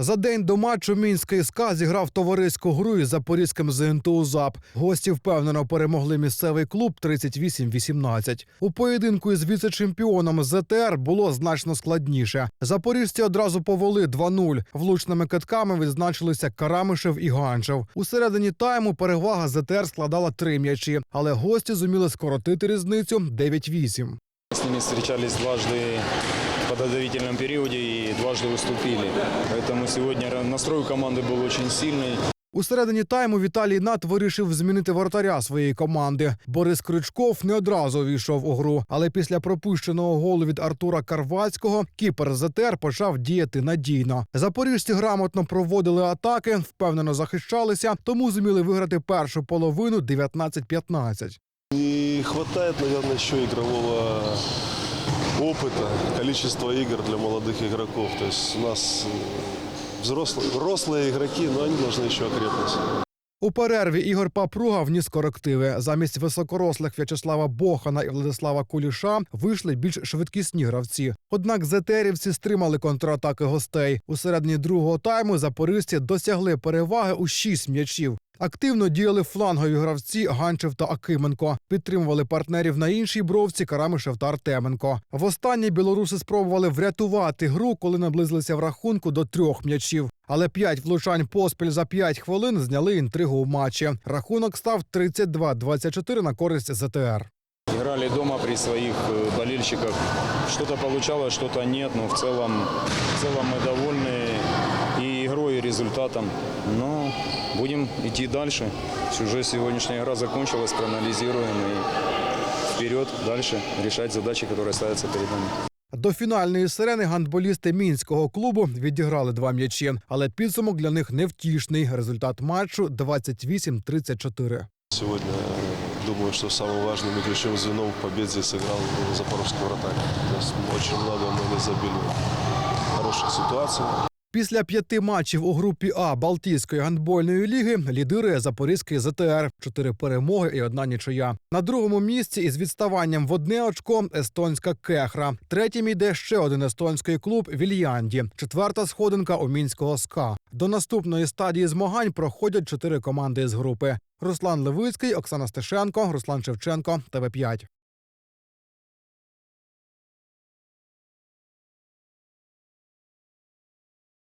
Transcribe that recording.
За день до матчу Мінський СКА зіграв товариську гру із запорізьким ЗНТУ ЗАП. Гості впевнено перемогли місцевий клуб 38-18. У поєдинку із віце-чемпіоном ЗТР було значно складніше. Запоріжці одразу повели 2-0. Влучними китками відзначилися Карамишев і Ганчев. У середині тайму перевага ЗТР складала три м'ячі, але гості зуміли скоротити різницю 9-8 С ними встречались дважды в подготовительном периоде и дважды уступили. Поэтому сегодня настрой у команды был очень сильный. У середині тайму Віталій Нат вирішив змінити вратаря своєї команди. Борис Кричков не одразу увійшов у гру, але після пропущеного голу від Артура Карвацького кіпер ЗТР почав діяти надійно. Запоріжці грамотно проводили атаки, впевнено захищалися, тому зуміли виграти першу половину 19-15. Не хватает, наверное, еще игрового опыта, количества игр для молодых игроков. То есть у нас э, взрослые, взрослые игроки, но они должны еще окрепнуть. У перерві Ігор Папруга вніс корективи. Замість високорослих В'ячеслава Бохана і Владислава Куліша вийшли більш швидкісні гравці. Однак зетерівці стримали контратаки гостей. У середині другого тайму запорізьці досягли переваги у шість м'ячів. Активно діяли флангові гравці Ганчев та Акименко. Підтримували партнерів на іншій бровці Карамишев та Артеменко. Востаннє білоруси спробували врятувати гру, коли наблизилися в рахунку до трьох м'ячів. Але п'ять влучань поспіль за п'ять хвилин зняли інтригу в матчі. Рахунок став 32-24 на користь ЗТР. Играли дома при своих э, болельщиках. Что-то получалось, что-то нет, но в целом, в целом мы довольны и игрой, и результатом. Но будем идти дальше. Уже сегодняшняя игра закончилась, проанализируем и вперед дальше решать задачи, которые ставятся перед нами. До фінальної сирени гандболісти мінського клубу відіграли два м'ячі, але підсумок для них невтішний. Результат матчу 28-34. Сегодня э, думаю, что самым важным и ключевым звеном в победе сыграл запорожский вратарь. То есть очень много мы не забили хороших ситуаций. Після п'яти матчів у групі А Балтійської гандбольної ліги лідирує Запорізький ЗТР. Чотири перемоги і одна нічия. На другому місці із відставанням в одне очко естонська Кехра. Третім йде ще один естонський клуб Вільянді. Четверта сходинка у мінського СКА. До наступної стадії змагань проходять чотири команди з групи: Руслан Левицький, Оксана Стешенко, Руслан Шевченко, ТВ5.